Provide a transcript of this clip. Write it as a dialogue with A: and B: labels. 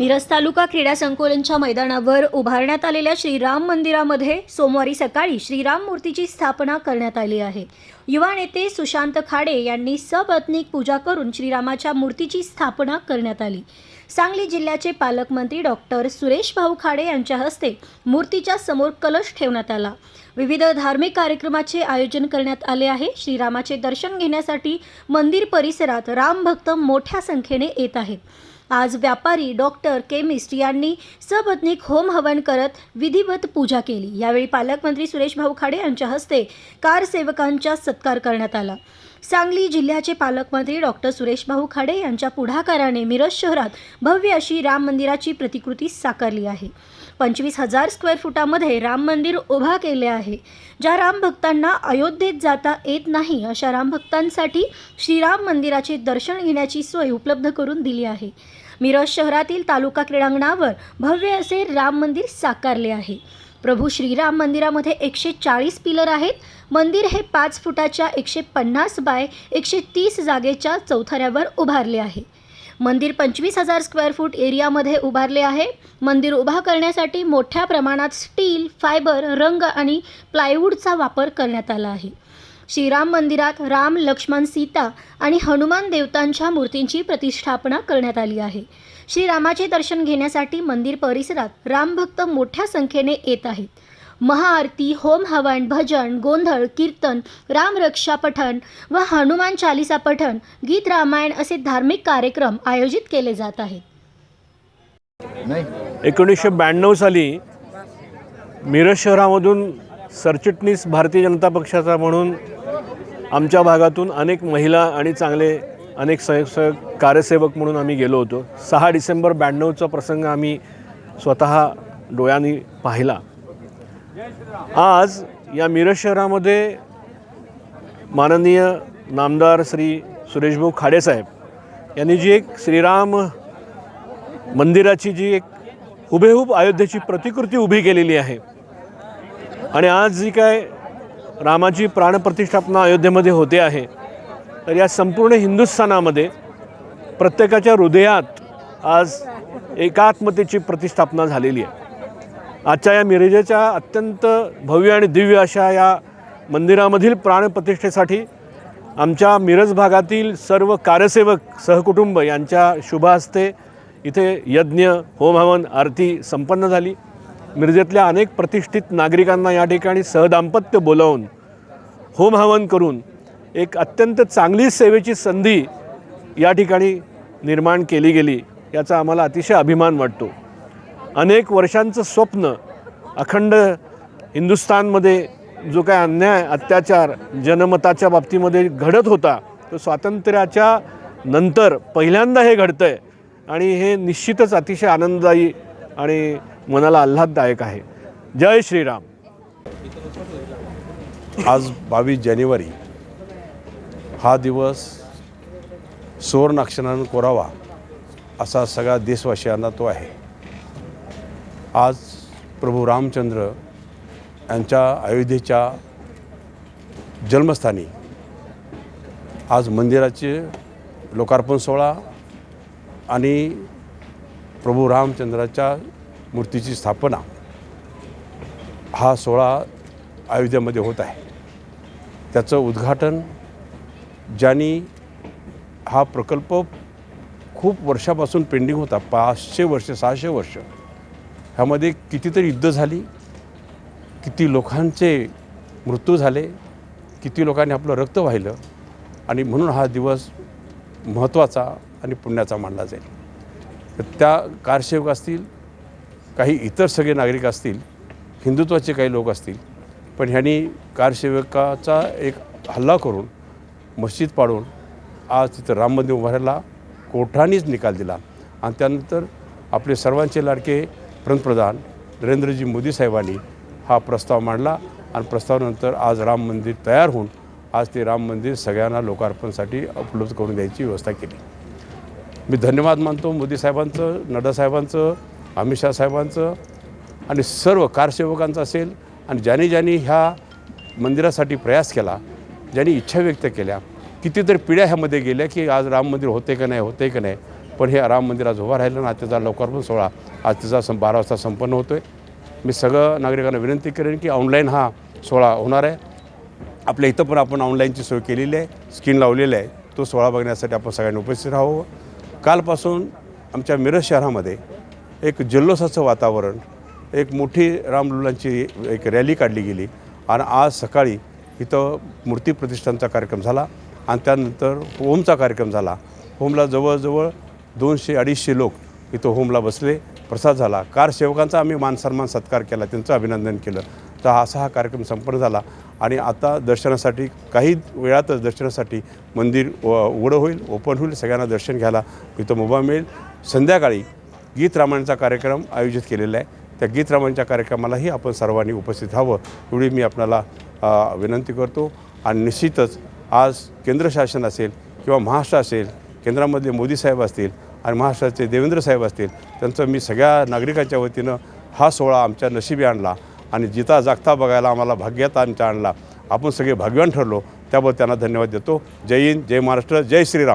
A: मिरज तालुका क्रीडा संकुलनच्या मैदानावर उभारण्यात आलेल्या श्रीराम मंदिरामध्ये सोमवारी सकाळी श्रीराम मूर्तीची स्थापना करण्यात आली आहे. युवा नेते सुशांत खाडे यांनी सपत्नीक पूजा करून श्रीरामाच्या मूर्तीची स्थापना करण्यात आली. सांगली जिल्ह्याचे पालकमंत्री डॉक्टर सुरेश भाऊ खाडे यांच्या हस्ते मूर्तीच्या समोर कलश ठेवण्यात आला. विविध धार्मिक कार्यक्रमाचे आयोजन करण्यात आले आहे. श्रीरामाचे दर्शन घेण्यासाठी मंदिर परिसरात रामभक्त मोठ्या संख्येने येत आहेत. आज व्यापारी डॉक्टर केमिस्ट यांनी सपत्नीक होम हवन करत विधिवत पूजा केली. यावेळी पालकमंत्री सुरेश भाऊ खाडे यांच्या हस्ते कार सेवकांचा सत्कार करण्यात आला. सांगली जिल्ह्याचे पालकमंत्री डॉक्टर सुरेश भाऊ खाडे यांच्या पुढाकाराने मिरज शहरात भव्य अशी राम मंदिराची प्रतिकृती साकारली आहे. पंचवीस हजार स्क्वेअर फुटामध्ये राम मंदिर उभा केले आहे. ज्या राम भक्तांना अयोध्येत जाता येत नाही अशा राम भक्तांसाठी श्रीराम मंदिराचे दर्शन घेण्याची सोय उपलब्ध करून दिली आहे. मिरज शहरातील तालुका क्रीडांगणावर भव्य असे राम मंदिर साकारले आहे. प्रभू श्रीराम मंदिरामध्ये एकशे चाळीस पिलर आहेत. मंदिर हे पाच फुटाच्या एकशे पन्नास बाय एकशे तीस जागेच्या चौथऱ्यावर उभारले आहे. मंदिर पंचवीस हजार स्क्वेअर फूट एरियामध्ये उभारले आहे. मंदिर उभा करण्यासाठी मोठ्या प्रमाणात स्टील फायबर रंग आणि प्लायवूडचा वापर करण्यात आला आहे. श्रीराम मंदिरात राम लक्ष्मण सीता आणि हनुमान देवतांच्या मूर्तींची प्रतिष्ठापना करण्यात आली आहे. श्रीरामाचे दर्शन घेण्यासाठी मंदिर परिसरात रामभक्त मोठ्या संख्येने येत आहेत. महाआरती होम हवन भजन गोंधळ कीर्तन रामरक्षा पठण व हनुमान चालिसा पठण गीत रामायण असे धार्मिक कार्यक्रम आयोजित केले जात आहेत.
B: नाही.
C: एकोणीसशे ब्याण्णव साली मिरज शहरामधून सरचिटणीस भारतीय जनता पक्षाचा म्हणून आमच्या भागातून अनेक महिला आणि चांगले अनेक स्वयंसेवक कार्यसेवक म्हणून आम्ही गेलो होतो. सहा डिसेंबर ब्याण्णवचा प्रसंग आम्ही स्वतः डोळ्यांनी पाहिला. आज या मिरज शहरामध्ये माननीय नामदार श्री सुरेशभाऊ खाडेसाहेब यांनी जी एक श्रीराम मंदिराची जी एक हुबेहूब अयोध्येची प्रतिकृती उभी केलेली आहे. आणि आज जी काय रामाची प्राणप्रतिष्ठापना अयोध्येमध्ये होते आहे. तर या संपूर्ण हिंदुस्थानामध्ये प्रत्येकाच्या हृदयात आज एकात्मतेची प्रतिष्ठापना झालेली आहे. आजच्या या मिरजेच्या अत्यंत भव्य आणि दिव्य अशा या मंदिरामधील प्राणप्रतिष्ठेसाठी आमच्या मिरज भागातील सर्व कार्यसेवक सहकुटुंब यांच्या शुभ हस्ते इथे यज्ञ होमहवन आरती संपन्न झाली. मिरजेतल्या अनेक प्रतिष्ठित नागरिकांना या ठिकाणी सहदाम्पत्य बोलावून होमहवन करून एक अत्यंत चांगली सेवेची संधी या ठिकाणी निर्माण केली गेली याचा आम्हाला अतिशय अभिमान वाटतो. अनेक वर्षांचं स्वप्न अखंड हिंदुस्थानमध्ये जो काय अन्याय अत्याचार जनमताच्या बाबतीमध्ये घडत होता तो स्वातंत्र्याच्या नंतर पहिल्यांदा हे घडतं आहे आणि हे निश्चितच अतिशय आनंददायी आणि मनाला आल्हाददायक आहे. जय श्रीराम.
D: आज बावीस जानेवारी हा दिवस सुवर्ण अक्षरानं कोरावा असा सगळ्या देशवासियांना तो आहे. आज प्रभू रामचंद्र यांच्या अयोध्येच्या जन्मस्थानी आज मंदिराचे लोकार्पण सोहळा आणि प्रभू रामचंद्राच्या मूर्तीची स्थापना हा सोहळा अयोध्येमध्ये होत आहे. त्याचं उद्घाटन ज्यांनी हा प्रकल्प खूप वर्षापासून पेंडिंग होता पाचशे वर्ष सहाशे वर्ष ह्यामध्ये कितीतरी युद्ध झाली किती लोकांचे मृत्यू झाले किती लोकांनी आपलं रक्त वाहिलं आणि म्हणून हा दिवस महत्त्वाचा आणि पुण्याचा मानला जाईल. तर त्या कारसेवक असतील काही इतर सगळे नागरिक असतील हिंदुत्वाचे काही लोक असतील पण ह्यांनी कारसेवकाचा एक हल्ला करून मस्जिद पाडून आज तिथं राम मंदिर उभारायला कोर्टानेच निकाल दिला. आणि त्यानंतर आपले सर्वांचे लाडके पंतप्रधान नरेंद्रजी मोदी साहेबांनी हा प्रस्ताव मांडला आणि प्रस्तावानंतर आज राम मंदिर तयार होऊन आज ते राम मंदिर सगळ्यांना लोकार्पणसाठी उपलब्ध करून द्यायची व्यवस्था केली. मी धन्यवाद मानतो मोदी साहेबांचं नड्डा साहेबांचं अमित शाह साहेबांचं आणि सर्व कारसेवकांचं असेल आणि ज्यांनी ज्यांनी ह्या मंदिरासाठी प्रयास केला ज्यांनी इच्छा व्यक्त केल्या कितीतरी पिढ्या ह्यामध्ये गेल्या की आज राम मंदिर होते का नाही होते का नाही पण हे राम मंदिर आज उभा राहिलं ना त्याचा लोकार्पण सोहळा आज त्याचा सं बारा वाजता संपन्न होतो आहे मी सगळं नागरिकांना विनंती करेन की ऑनलाईन हा सोहळा होणार आहे. आपल्या इथं पण आपण ऑनलाईनची सोय केलेली आहे स्क्रीन लावलेली आहे. तो सोहळा बघण्यासाठी आपण सगळ्यांनी उपस्थित राहावं. कालपासून आमच्या मिरज शहरामध्ये एक जल्लोषाचं वातावरण एक मोठी रामलुलांची एक रॅली काढली गेली. आणि आज सकाळी इथं मूर्ती प्रतिष्ठानचा कार्यक्रम झाला आणि त्यानंतर होमचा कार्यक्रम झाला. होमला जवळजवळ दोनशे अडीचशे लोक इथं होमला बसले प्रसाद झाला. कार सेवकांचा आम्ही मानसन्मान सत्कार केला त्यांचं अभिनंदन केलं. तर असा हा कार्यक्रम संपन्न झाला. आणि आता दर्शनासाठी काही वेळातच दर्शनासाठी मंदिर व- उघडं होईल ओपन होईल. सगळ्यांना दर्शन घ्यायला इथं मुभा मिळेल. संध्याकाळी गीत रामायणचा कार्यक्रम आयोजित केलेला आहे. त्या गीत रामायणच्या कार्यक्रमालाही आपण सर्वांनी उपस्थित व्हावं एवढी मी आपणाला विनंती करतो. आणि निश्चितच आज केंद्र शासन असेल किंवा महाराष्ट्र असेल केंद्रामधले मोदी साहेब असतील आणि महाराष्ट्राचे देवेंद्र साहेब असतील त्यांचं मी सगळ्या नागरिकांच्या वतीनं हा सोहळा आमच्या नशिबी आणला आणि जिता जागता बघायला आम्हाला भाग्यात आमच्या आणला. आपण सगळे भाग्यवान ठरलो त्याबद्दल त्यांना धन्यवाद देतो. जय हिंद जय महाराष्ट्र जय श्रीराम.